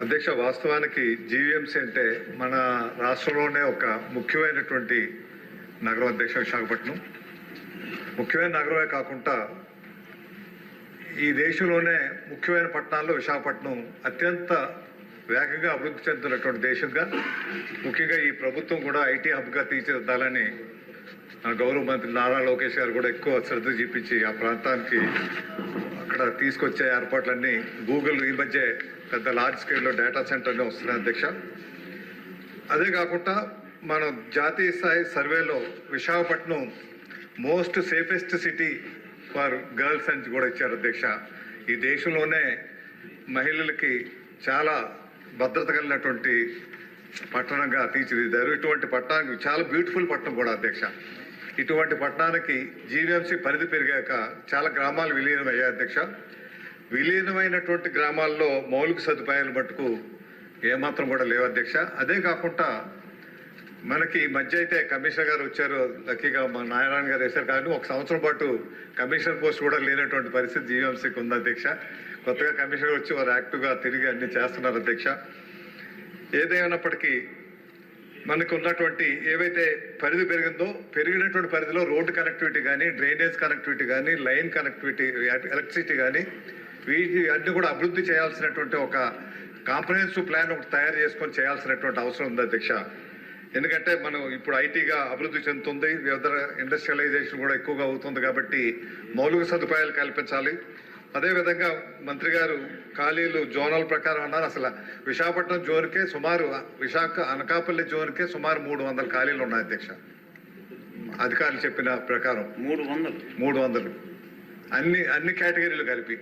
అధ్యక్ష వాస్తవానికి జీవీఎంసీ అంటే మన రాష్ట్రంలోనే ఒక ముఖ్యమైనటువంటి నగరం అధ్యక్ష విశాఖపట్నం. ముఖ్యమైన నగరమే కాకుండా ఈ దేశంలోనే ముఖ్యమైన పట్టణాల్లో విశాఖపట్నం అత్యంత వేగంగా అభివృద్ధి చెందుతున్నటువంటి దేశంగా ముఖ్యంగా ఈ ప్రభుత్వం కూడా ఐటీ హబ్గా తీర్చిదిద్దాలని గౌరవ మంత్రి నారా లోకేష్ గారు కూడా ఎక్కువ శ్రద్ధ చూపించి ఆ ప్రాంతానికి అక్కడ తీసుకొచ్చే ఏర్పాట్లన్నీ గూగుల్ ఈ మధ్య పెద్ద లార్జ్ స్కేల్లో డేటా సెంటర్ని వస్తున్నాయి అధ్యక్ష. అదే కాకుండా మన జాతీయ స్థాయి సర్వేలో Visakhapatnam most safest city for girls అని కూడా ఇచ్చారు అధ్యక్ష. ఈ దేశంలోనే మహిళలకి చాలా భద్రత కలిగినటువంటి పట్టణంగా తీర్చిదిద్దారు. ఇటువంటి పట్టణానికి చాలా బ్యూటిఫుల్ పట్టణం కూడా అధ్యక్ష. ఇటువంటి పట్టణానికి జీవీఎంసీ పరిధి పెరిగాక చాలా గ్రామాలు విలీనం అయ్యాయి అధ్యక్ష. విలీనమైనటువంటి గ్రామాల్లో మౌలిక సదుపాయాలు మట్టుకు ఏమాత్రం కూడా లేవు అధ్యక్ష. అదే కాకుండా మనకి ఈ మధ్య అయితే కమిషనర్ గారు వచ్చారు లక్కీగా మా నారాయణ గారు వేశారు. కానీ ఒక సంవత్సరం పాటు కమిషనర్ పోస్ట్ కూడా లేనటువంటి పరిస్థితి జీవీఎంసీకి ఉంది అధ్యక్ష. కొత్తగా కమిషనర్ వచ్చి వారు యాక్టివ్గా తిరిగి అన్ని చేస్తున్నారు అధ్యక్ష. ఏదేమైనప్పటికీ మనకు ఉన్నటువంటి ఏవైతే పరిధి పెరిగిందో పెరిగినటువంటి పరిధిలో రోడ్డు కనెక్టివిటీ కానీ డ్రైనేజ్ కనెక్టివిటీ కానీ లైన్ కనెక్టివిటీ ఎలక్ట్రిసిటీ కానీ వీటి అన్ని కూడా అభివృద్ధి చేయాల్సినటువంటి ఒక కాంప్రహెన్సివ్ ప్లాన్ ఒకటి తయారు చేసుకొని చేయాల్సినటువంటి అవసరం ఉంది అధ్యక్ష. ఎందుకంటే మనం ఇప్పుడు ఐటీగా అభివృద్ధి చెందుతుంది వివిధ ఇండస్ట్రియలైజేషన్ కూడా ఎక్కువగా అవుతుంది కాబట్టి మౌలిక సదుపాయాలు కల్పించాలి. అదేవిధంగా మంత్రి గారు ఖాళీలు జోనల్ ప్రకారం అన్నారు. అసలు విశాఖపట్నం జోన్కే సుమారు విశాఖ అనకాపల్లి జోన్కే సుమారు మూడు వందల ఖాళీలు ఉన్నాయి అధ్యక్ష. అధికారులు చెప్పిన ప్రకారం. మూడు వందలు? మూడు వందలు. అన్ని అన్ని కేటగిరీలు కలిపి.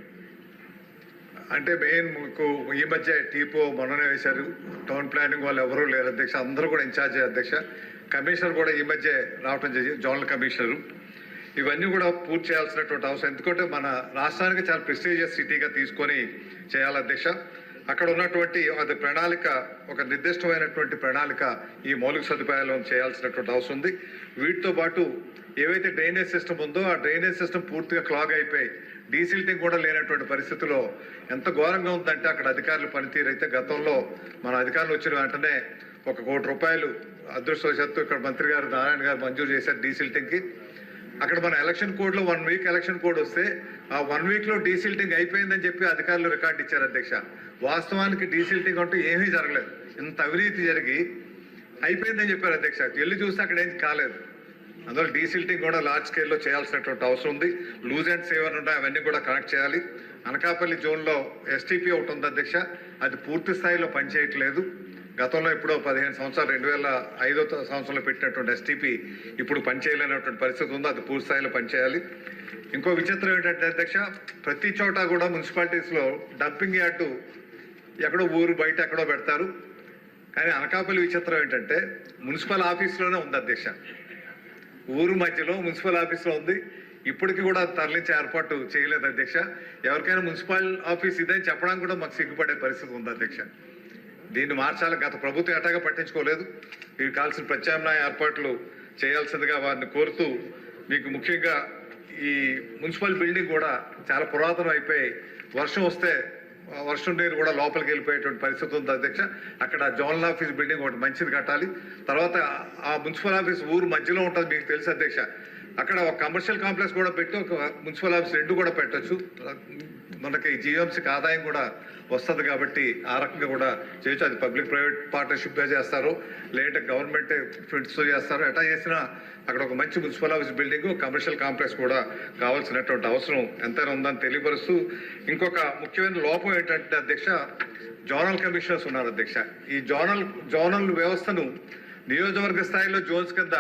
అంటే మెయిన్ మీకు ఈ మధ్య టీపో మొన్ననే వేశారు. టౌన్ ప్లానింగ్ వాళ్ళు ఎవరూ లేరు అధ్యక్ష. అందరూ కూడా ఇన్ఛార్జ్ అధ్యక్ష. కమిషనర్ కూడా ఈ మధ్య రావటం జోనల్ కమిషనరు. ఇవన్నీ కూడా పూర్తి చేయాల్సినటువంటి అవసరం. ఎందుకంటే మన రాష్ట్రానికి చాలా ప్రెస్టీజియస్ సిటీగా తీసుకొని చేయాలి అధ్యక్ష అక్కడ ఉన్నటువంటి అది ప్రణాళిక ఒక నిర్దిష్టమైనటువంటి ప్రణాళిక ఈ మౌలిక సదుపాయాలను చేయాల్సినటువంటి అవసరం ఉంది. వీటితో పాటు ఏవైతే డ్రైనేజ్ సిస్టమ్ ఉందో ఆ డ్రైనేజ్ సిస్టమ్ పూర్తిగా క్లాగ్ అయిపోయి డీసిల్టింగ్ కూడా లేనటువంటి పరిస్థితిలో ఎంత ఘోరంగా ఉందంటే అక్కడ అధికారులు పనితీరు అయితే గతంలో మన అధికారులు వచ్చిన వెంటనే ఒక కోటి రూపాయలు అదృష్టవశాత్తు ఇక్కడ మంత్రి గారు నారాయణ గారు మంజూరు చేశారు డీసిల్టింగ్కి అక్కడ మన ఎలక్షన్ కోడ్లో వన్ వీక్ ఎలక్షన్ కోడ్ వస్తే ఆ వన్ వీక్లో డీసిల్టింగ్ అయిపోయిందని చెప్పి అధికారులు రికార్డు ఇచ్చారు అధ్యక్ష. వాస్తవానికి డీసిల్టింగ్ అంటూ ఏమీ జరగలేదు. ఇంత అవినీతి జరిగి అయిపోయిందని చెప్పారు అధ్యక్ష. వెళ్ళి చూస్తే అక్కడ ఏం కాలేదు. అందువల్ల డీసిల్టింగ్ కూడా లార్జ్ స్కేల్లో చేయాల్సినటువంటి అవసరం ఉంది. లూజ్ అండ్ సేవర్ ఉంటాయి అవన్నీ కూడా కనెక్ట్ చేయాలి. అనకాపల్లి జోన్లో ఎస్టీపీ ఒకటి ఉంది అధ్యక్ష. అది పూర్తి స్థాయిలో పనిచేయట్లేదు. గతంలో ఇప్పుడు పదిహేను సంవత్సరాలు రెండు వేల ఐదో సంవత్సరంలో పెట్టినటువంటి ఎస్టీపీ ఇప్పుడు పనిచేయలేనటువంటి పరిస్థితి ఉంది అది పూర్తి స్థాయిలో పనిచేయాలి. ఇంకో విచిత్రం ఏంటంటే అధ్యక్ష ప్రతి చోట కూడా మున్సిపాలిటీస్లో డంపింగ్ యార్డు ఎక్కడో ఊరు బయట ఎక్కడో పెడతారు. కానీ అనకాపల్లి విచిత్రం ఏంటంటే మున్సిపల్ ఆఫీస్లోనే ఉంది అధ్యక్ష. ఊరు మధ్యలో మున్సిపల్ ఆఫీస్లో ఉంది. ఇప్పటికి కూడా తరలించే ఏర్పాటు చేయలేదు అధ్యక్ష. ఎవరికైనా మున్సిపల్ ఆఫీస్ ఇదని చెప్పడానికి కూడా మాకు సిగ్గుపడే పరిస్థితి ఉంది అధ్యక్ష. దీన్ని మార్చాలి గత ప్రభుత్వం ఎటాగా పట్టించుకోలేదు. మీరు కావాల్సిన ప్రత్యామ్నాయ ఏర్పాట్లు చేయాల్సిందిగా వారిని కోరుతూ మీకు ముఖ్యంగా ఈ మున్సిపల్ బిల్డింగ్ కూడా చాలా పురాతనం అయిపోయి వర్షం వస్తే వర్షం నీరు కూడా లోపలికి వెళ్ళిపోయేటువంటి పరిస్థితి ఉంది అధ్యక్ష. అక్కడ జోనల్ ఆఫీస్ బిల్డింగ్ ఒకటి మంచిది కట్టాలి. తర్వాత ఆ మున్సిపల్ ఆఫీస్ ఊరు మధ్యలో ఉంటుంది మీకు తెలుసు అధ్యక్ష. అక్కడ ఒక కమర్షియల్ కాంప్లెక్స్ కూడా పెట్టి ఒక మున్సిపల్ ఆఫీస్ రెండు కూడా పెట్టొచ్చు. మనకి జీఎంసీకి ఆదాయం కూడా వస్తుంది కాబట్టి ఆ రకంగా కూడా చేయొచ్చు. అది పబ్లిక్ ప్రైవేట్ పార్ట్నర్షిప్గా చేస్తారు. లేదంటే గవర్నమెంట్ ఫ్రెండ్స్ చేస్తారు. ఎట్లా చేసినా అక్కడ ఒక మంచి municipal office building commercial complex కూడా కావాల్సినటువంటి అవసరం ఎంతైనా ఉందని తెలియపరుస్తూ ఇంకొక ముఖ్యమైన లోపం ఏంటంటే అధ్యక్ష జోనల్ కమిషనర్స్ ఉన్నారు అధ్యక్ష. ఈ జోనల్ జోనల్ వ్యవస్థను నియోజకవర్గ స్థాయిలో జోన్స్ కింద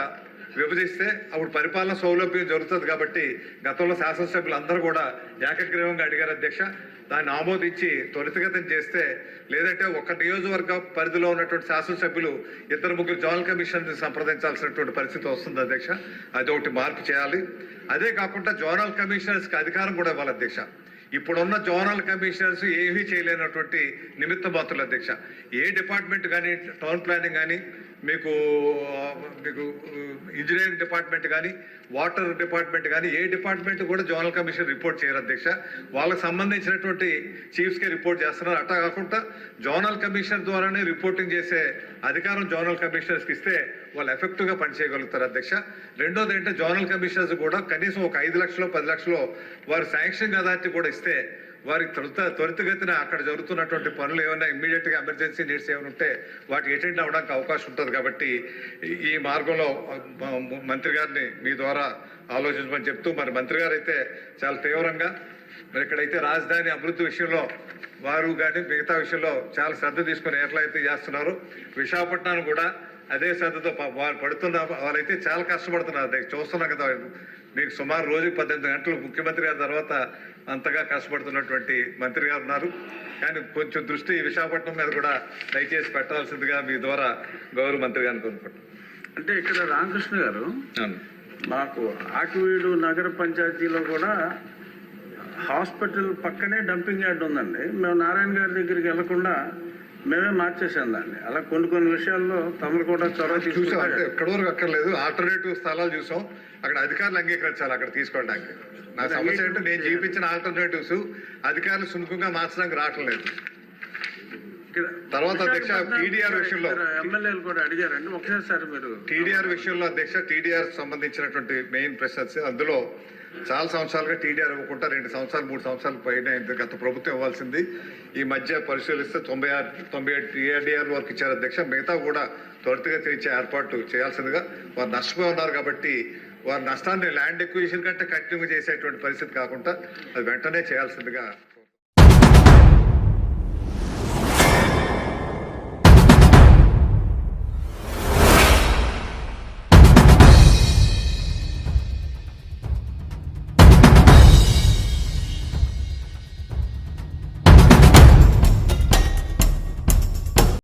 విభజిస్తే అప్పుడు పరిపాలన సౌలభ్యం జరుగుతుంది కాబట్టి గతంలో శాసనసభ్యులు అందరూ కూడా ఏకగ్రీవంగా అడిగారు అధ్యక్ష. దాన్ని ఆమోదించి త్వరితగతం చేస్తే లేదంటే ఒక నియోజకవర్గ పరిధిలో ఉన్నటువంటి శాసనసభ్యులు ఇద్దరు ముగ్గురు జోనల్ కమిషన్ సంప్రదించాల్సినటువంటి పరిస్థితి వస్తుంది అధ్యక్ష. అది ఒకటి మార్పు చేయాలి. అదే కాకుండా జోనల్ కమిషనర్స్కి అధికారం కూడా ఇవ్వాలి అధ్యక్ష. ఇప్పుడున్న జోనల్ కమిషనర్స్ ఏమీ చేయలేనటువంటి నిమిత్త మాత్రులు అధ్యక్ష. ఏ డిపార్ట్మెంట్ కానీ టౌన్ ప్లానింగ్ కానీ మీకు మీకు ఇంజనీరింగ్ డిపార్ట్మెంట్ కానీ వాటర్ డిపార్ట్మెంట్ కానీ ఏ డిపార్ట్మెంట్ కూడా జోనల్ కమిషన్ రిపోర్ట్ చేయరు అధ్యక్ష. వాళ్ళకి సంబంధించినటువంటి చీఫ్స్కే రిపోర్ట్ చేస్తున్నారు. అట్లా కాకుండా జోనల్ కమిషనర్ ద్వారానే రిపోర్టింగ్ చేసే అధికారం జోనల్ కమిషనర్స్కి ఇస్తే వాళ్ళు ఎఫెక్టివ్గా పనిచేయగలుగుతారు అధ్యక్ష. రెండోది ఏంటంటే జోనల్ కమిషనర్స్ కూడా కనీసం ఒక ఐదు లక్షలు పది లక్షలు వారు శాంక్షన్ అథారిటీ కూడా ఇస్తే వారికి త్వరిత త్వరితగతిన అక్కడ జరుగుతున్నటువంటి పనులు ఏమైనా ఇమ్మీడియట్గా ఎమర్జెన్సీ నీడ్స్ ఏమైనా ఉంటే వాటికి అటెండ్ అవ్వడానికి అవకాశం ఉంటుంది కాబట్టి ఈ- మార్గంలో మంత్రి గారిని మీ ద్వారా ఆలోచించమని చెప్తూ మరి మంత్రి గారు అయితే చాలా తీవ్రంగా మరి ఇక్కడైతే రాజధాని అభివృద్ధి విషయంలో వారు కానీ మిగతా విషయంలో చాలా శ్రద్ధ తీసుకుని ఎట్లయితే చేస్తున్నారు. విశాఖపట్నాన్ని కూడా అదే శ్రద్ధతో ప- వారు పడుతున్న వాళ్ళైతే చాలా కష్టపడుతున్నారు. చూస్తున్నాం కదా మీకు సుమారు రోజుకి పద్దెనిమిది గంటలు ముఖ్యమంత్రి గారి తర్వాత అంతగా కష్టపడుతున్నటువంటి మంత్రి గారు ఉన్నారు. కానీ కొంచెం దృష్టి విశాఖపట్నం మీద కూడా దయచేసి పెట్టాల్సిందిగా మీ ద్వారా గౌరవ మంత్రి గారిని కోరుకుంటున్నాను. అంటే ఇక్కడ రామకృష్ణ గారు. మాకు ఆకివీడు నగర పంచాయతీలో కూడా హాస్పిటల్ పక్కనే డంపింగ్ యార్డ్ ఉందండి. మేము నారాయణ గారి దగ్గరికి వెళ్ళకుండా మేమే మార్చేసాం దాన్ని. అలా కొన్ని కొన్ని విషయాల్లో తమరు కూడా చొరవ చూసాం అంటే ఎక్కడి వరకు అక్కర్లేదు. ఆల్టర్నేటివ్ స్థలాలు చూసాం. అక్కడ అధికారులు అంగీకరించాలి అక్కడ తీసుకోవడానికి. నా సమస్య అంటే నేను చూపించిన ఆల్టర్నేటివ్స్ అధికారులు సుముఖంగా మార్చడానికి రావటం తర్వాత అధ్యక్ష, TDR విషయంలో- ఎమ్మెల్యేలు కూడా అడిగారండి. ఒకసారి సార్ మీరు టీడీఆర్ విషయంలో అధ్యక్ష టీడీఆర్ సంబంధించినటువంటి మెయిన్ ప్రశ్నస్ అందులో చాలా సంవత్సరాలుగా టీడీఆర్ ఇవ్వకుండా రెండు సంవత్సరాలు మూడు సంవత్సరాలు పైన. గత ప్రభుత్వం ఇవ్వాల్సింది. ఈ మధ్య పరిశీలిస్తే తొంభై ఆరు తొంభై ఏడు టీఆర్డీఆర్ వరకు ఇచ్చారు అధ్యక్ష. మిగతా కూడా త్వరితగతిన ఇచ్చే ఏర్పాటు చేయాల్సిందిగా వారు నష్టపోయి ఉన్నారు కాబట్టి వారి నష్టాన్ని ల్యాండ్ ఎక్విజిషన్ కంటే కంటిన్యూ చేసేటువంటి పరిస్థితి కాకుండా అది వెంటనే చేయాల్సిందిగా